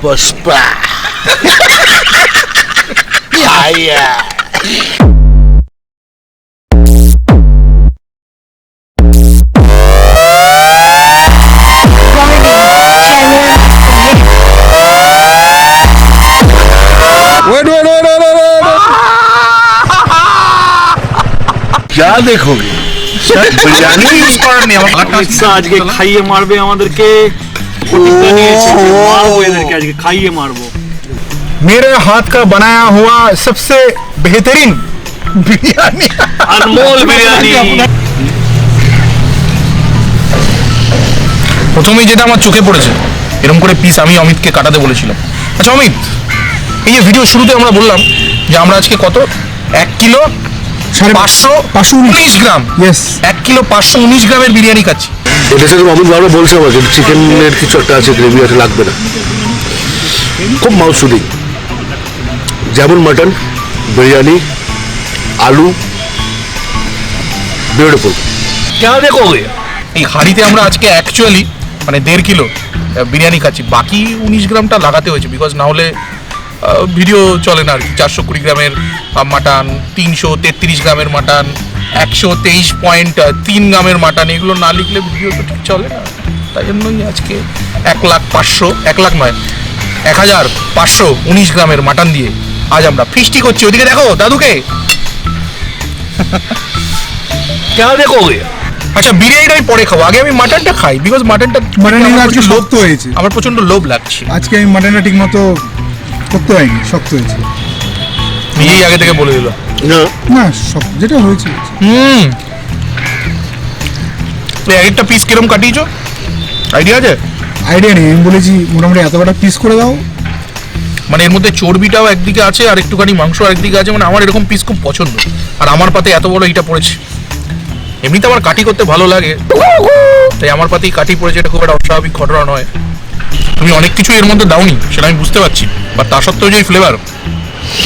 পুষ্পা আয়া wait wait wait wait क्या देखोगे बिरयानी ইউজ করার নেই আমার পিৎজা আজকে খাইয়ে মারবে আমাদেরকে প্রতিজ্ঞা নিয়েছে যে মারবো এদেরকে আজকে খাইয়ে মারবো मेरे हाथ का बनाया हुआ सबसे बेहतरीन बिरयानी আনমোল বিরিয়ানি প্রথমেই যেটা আমার চোখে পড়েছে এরকম করে পিস আমি অমিতকে কাটাতে বলেছিলাম আচ্ছা অমিত এই যে ভিডিও শুরুতে আমরা বললাম যে আমরা আজকে কত এক কিলো সাড়ে পাঁচশো পাঁচশো উনিশ। উনিশ গ্রাম ইয়েস এক কিলো পাঁচশো উনিশ গ্রামের বিরিয়ানি খাচ্ছি এটা সেরকম অমিত বাবা বলছে আমাকে চিকেনের কিছু একটা আছে গ্রেভি আছে, লাগবে না। খুব মাউসুদি যেমন মাটন, বিরিয়ানি, আলু, বিউটিফুল। কেন দেখো, এই হাঁড়িতে আমরা আজকে অ্যাকচুয়ালি মানে দেড় কিলো বিরিয়ানি খাচ্ছি। বাকি উনিশ গ্রামটা লাগাতে হয়েছে বিকজ না হলে ভিডিও চলে না আর কি। চারশো কুড়ি গ্রামের মাটন, তিনশো তেত্রিশ গ্রামের মাটন একশো তেইশ পয়েন্ট তিন গ্রামের মাটন এগুলো না লিখলে ভিডিও তো ঠিক চলে না। তাই জন্যই আজকে এক লাখ পাঁচশো এক লাখ নয় এক হাজার পাঁচশো উনিশ গ্রামের মাটন দিয়ে আজ আমরা ফিস্টি করছি। ওদিকে দেখো দাদুকে। কেন দেখো আচ্ছা বিরিয়ানিটা আমি পরে খাব। আগে আমি মাটনটা খাই বিকজ মাটনটা মাটন আজকে শক্ত হয়েছে। আমার প্রচণ্ড লোভ লাগছে। আজকে আমি মাটনটা ঠিকমতো করতে হয়নি শক্ত হয়েছে। নিজেই আগে থেকে বলে দিল। না। না শক্ত যেটা হয়েছে। হুম। এক একটা পিস কিরম কাটিয়েছো? আইডিয়া আছে? আইডিয়া নেই আমি বলেছি মোটামুটি এত কটা পিস করে দাও। মানে এর মধ্যে চর্বিটাও একদিকে আছে আর একটুখানি মাংস আরেকদিকে আছে মানে আমার এরকম পিস খুব পছন্দ। আর আমার পাতে এত বড় এইটা পড়েছে। এমনিতে আমার কাটি করতে ভালো লাগে তাই আমার পাতেই কাটি পড়েছে এটা খুব একটা অস্বাভাবিক ঘটনা নয়। তুমি অনেক কিছু এর মধ্যে দাওনি সেটা আমি বুঝতে পারছি। বা তা সত্ত্বেও যে ফ্লেভার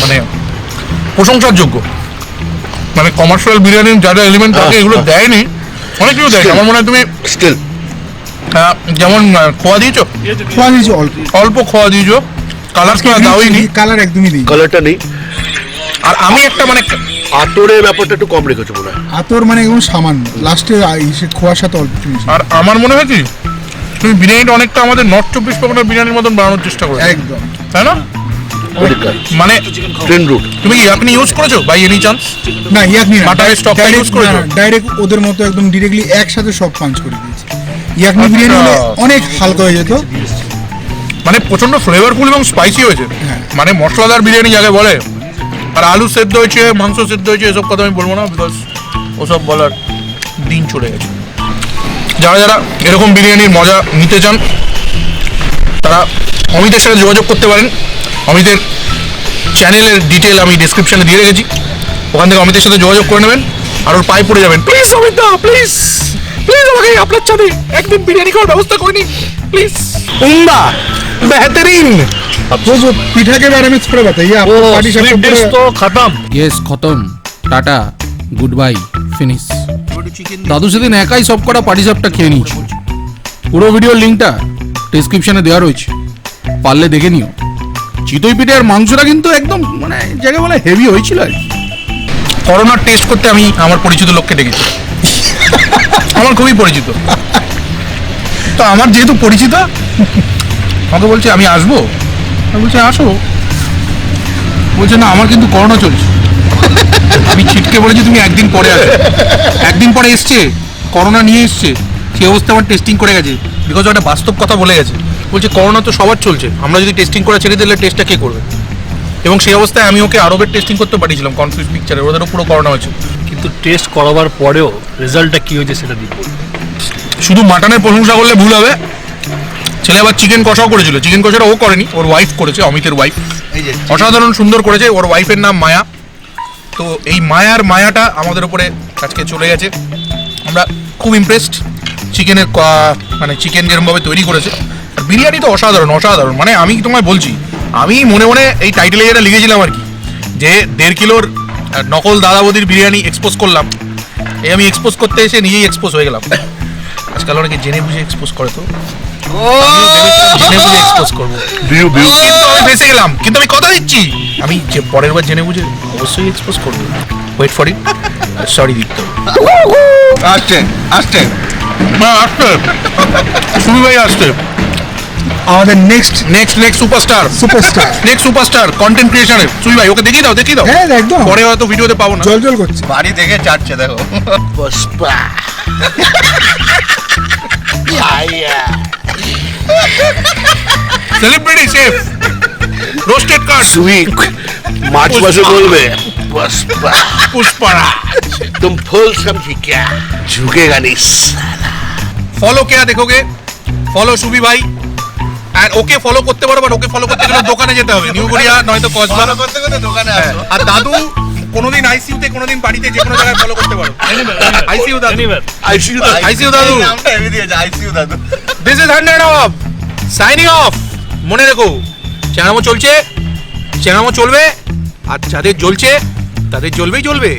মানে প্রশংসার যোগ্য মানে কমার্শিয়াল বিরিয়ানির যা যা এলিমেন্ট থাকে এগুলো দেয়নি অনেক কিছু দেয় আমার মনে হয় তুমি স্টিল যেমন খোয়া দিয়েছ? খোয়া দিয়েছ অল্প। অল্প খোয়া দিয়েছ। কালার খোয়া দাওইনি কালার একদমই দিই কালারটা নেই। আর আমি একটা মানে আতরের ব্যাপারটা একটু কম রেখেছো মনে হয়। আতর মানে একদম সামান্য। লাস্টে সে খোয়ার সাথে অল্প আর আমার মনে হয় কি তুমি বিরিয়ানিটা অনেকটা আমাদের নর্থ চব্বিশ পরগনার বিরিয়ানির মতন বানানোর চেষ্টা করো একদম। তাই না? মানে ট্রেন রুট তুমি কি আপনি ইউজ করেছ বাই এনি চান্স না ইয়াকনি না। মাটনের stockটা use করেছ? ডাইরেক্ট ওদের মতো একদম ডিরেক্টলি একসাথে সব পাঞ্চ করে দিয়েছি। ইয়াকনি বিরিয়ানি হলে আচ্ছা। অনেক হালকা হয়ে যেত। মানে প্রচণ্ড ফ্লেভারফুল এবং স্পাইসি হয়েছে। হ্যাঁ। মানে মশলাদার বিরিয়ানি যাকে বলে আর আলু সেদ্ধ হয়েছে মাংস সেদ্ধ হয়েছে এসব কথা আমি বলব না বিকজ ওসব বলার দিন চলে গেছে। যারা যারা এরকম বিরিয়ানির মজা নিতে চান তারা অমিতের সাথে যোগাযোগ করতে পারেন। অমিতের চ্যানেলের ডিটেল আমি ডিসক্রিপশনে দিয়ে রেখেছি ওখান থেকে অমিতের সাথে যোগাযোগ করে নেবেন আর ওর পায়ে পড়ে যাবেন please Amit da please please আমাকে আপনার সাথে একদিন বিরিয়ানি খাওয়ার ব্যবস্থা করে নিন প্লিজ উমদা বেহতরিন वो जो पीठा के बारे में थोड़ा बताइए आप पार्टी स्वीट सब डिश तो खत्म ইয়েস খতম টাটা গুড বাই ফিনিশ দাদু সেদিন একাই সব কটা পাটিসাপটা খেয়ে নিয়েছে পুরো ভিডিওর লিঙ্কটা ডিসক্রিপশনে দেওয়া রয়েছে পারলে দেখে নিও চিতই পিঠে আর মাংসটা কিন্তু একদম মানে জায়গায় বলে হেভি হয়েছিল আর। করোনার টেস্ট করতে আমি আমার পরিচিত লোককে ডেকেছি। আমার খুবই পরিচিত। তো আমার যেহেতু পরিচিত, আমাকে বলছে, আমি আসব? বলছি, আসো। বলছে, না, আমার কিন্তু করোনা চলছে। আমি ছিটকে বলেছি, তুমি একদিন পরে আসো একদিন পরে এসছে করোনা নিয়ে এসছে। সেই অবস্থা আমার টেস্টিং করে গেছে। বিকজ ওটা বাস্তব কথা বলে গেছে। বলছে করোনা তো সবার চলছে। আমরা যদি টেস্টিং করে ছেড়ে দিলে টেস্টটা কে করবে? এবং সেই অবস্থায় আমি ওকে আরবের টেস্টিং করতে পাঠিয়েছিলাম কনফিউজ পিকচারে ওদেরও পুরো করোনা হয়েছে। কিন্তু টেস্ট করাবার পরেও রেজাল্টটা কী হয়েছে সেটা দিব শুধু মাটনের প্রশংসা করলে ভুল হবে। ছেলে আবার চিকেন কষাও করেছিল। চিকেন কষাটা ও করেনি ওর ওয়াইফ করেছে অমিতের ওয়াইফ অসাধারণ সুন্দর করেছে ওর ওয়াইফের নাম মায়া। তো এই মায়ার মায়াটা আমাদের উপরে আজকে চলে গেছে। আমরা খুব ইমপ্রেসড চিকেনের মানে চিকেন যেরকমভাবে তৈরি করেছে। বিরিয়ানি তো অসাধারণ অসাধারণ। মানে আমি তোমায় বলছি আমি মনে মনে এই টাইটেলে যেটা লিখেছিলাম আর কি যে দেড় কিলোর নকল দাদাবদির বিরিয়ানি এক্সপোজ করলাম। এই আমি এক্সপোজ করতে এসে নিজেই এক্সপোজ হয়ে গেলাম। আজকাল অনেকে জেনে বুঝে এক্সপোজ করে তো। জেনে বুঝে এক্সপোজ করব। কিন্তু আমি ফেসে গেলাম। কিন্তু আমি কথা দিচ্ছি। আমি যে পরের বার জেনে বুঝে অবশ্যই এক্সপোজ করব। Wait for it sorry Dipto আসছে আসছে। আসতে সুমি ভাই আসতে আমাদের next next next superstar superstar next superstar content ক্রিয়েশনের Sumi ভাই ওকে দেখিয়ে দাও দেখিয়ে দাও হ্যাঁ একদম পরে হয়তো ভিডিওতে পাবো না জল জল করছে বাড়ি দেখে চাটছে দেখো Pushpa celebrity chef roasted cut সুই मार्च मासे बोलबे पुष्पा পুষ্পারা तुम फूल समझी क्या झुकेगा नहीं ফলো কেয়া দেখোগে ফলো সুবি ভাই আর ওকে ফলো করতে পারো বাট ওকে ফলো করতে গেলে দোকানে যেতে হবে। নিউ গড়িয়া নয়তো কসবা করতে গেলে দোকানে আসো। হ্যাঁ, আর দাদু কোনোদিন আইসিইউতে কোনোদিন বাড়িতে যে কোনো জায়গায় ফলো করতে পারো। দাদু। দাদু। আইসিইউ দাদু। নামটা দাদু। This is hundred of signing off মনে রেখো চ্যাংরামো চলছে চ্যাংরামো চলবে আর যাদের জ্বলছে তাদের জ্বলবেই জ্বলবে।